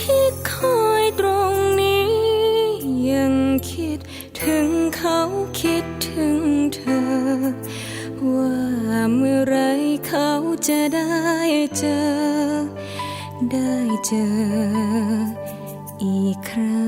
ที่คอยตรงนี้ ยังคิดถึงเขาคิดถึงเธอ ว่าเมื่อไรเขาจะได้เจอ ได้เจออีกครั้ง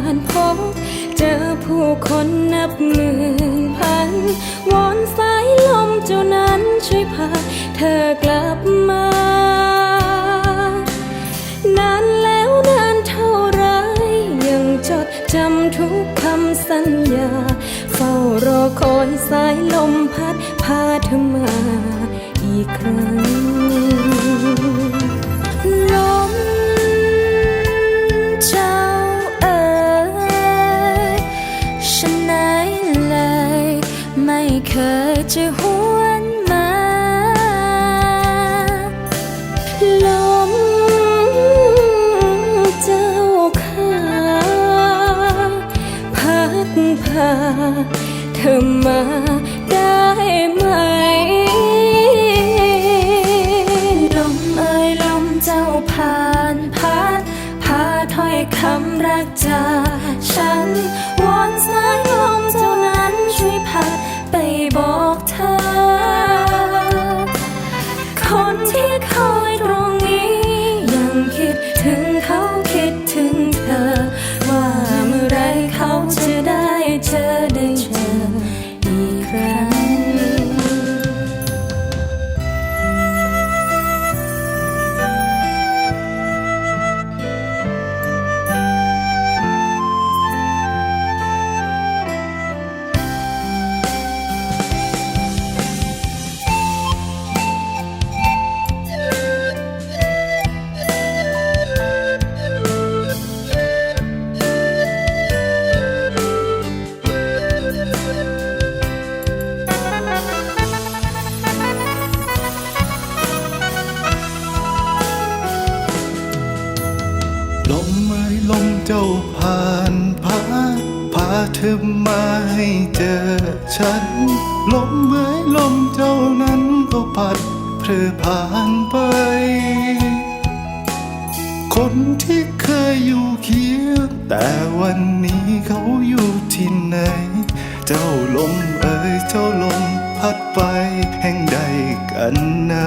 านพบ เจอผู้คนนับหมื่นพัน วอนสายลมเจ้านั้นช่วยพาเธอกลับมา นานแล้วนานเท่าไร ยังจดจำทุกคำสัญญา เฝ้ารอคอยสายลมพัดพาเธอมาอีกครั้ง เคยจะหวนมา ลมเจ้าขาพัดพาเธอมาได้ไหม ลมเอ่ยลมเจ้าผ่านพัดพาถ้อยคำรักจากฉัน คน เจ้าผ่านพาพาเธอมาให้เจอฉัน ลมเอ่ยลมเจ้านั้นก็พัดเพลอผ่านไป คนที่เคยอยู่เคียงแต่วันนี้เขาอยู่ที่ไหน เจ้าลมเอ่ยเจ้าลมพัดไปแห่งใดกันนะ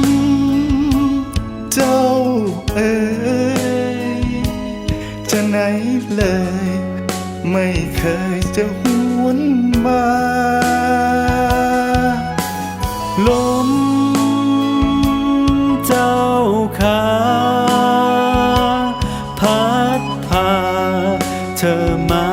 เจ้าเอ๋ยจะไหนเลย ไม่เคยจะหวนมา ลมเจ้าขาพัดพาเธอมา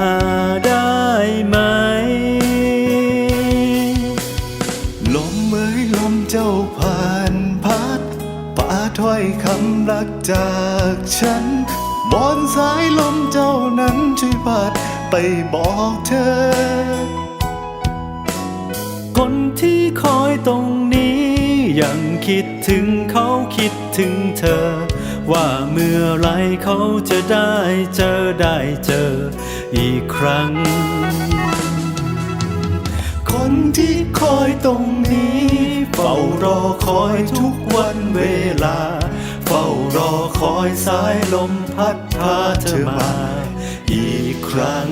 ถ้อยคำรักจากฉัน บอนสายลมเจ้านั้นช่วยพัดไปบอกเธอ คนที่คอยตรงนี้ ยังคิดถึงเขาคิดถึงเธอ ว่าเมื่อไรเขาจะได้เจอได้เจออีกครั้ง คนที่คอยตรงนี้ เฝ้ารอคอยทุกวันเวลา เฝ้ารอคอยสายลมพัดพาเธอมา อีกครั้ง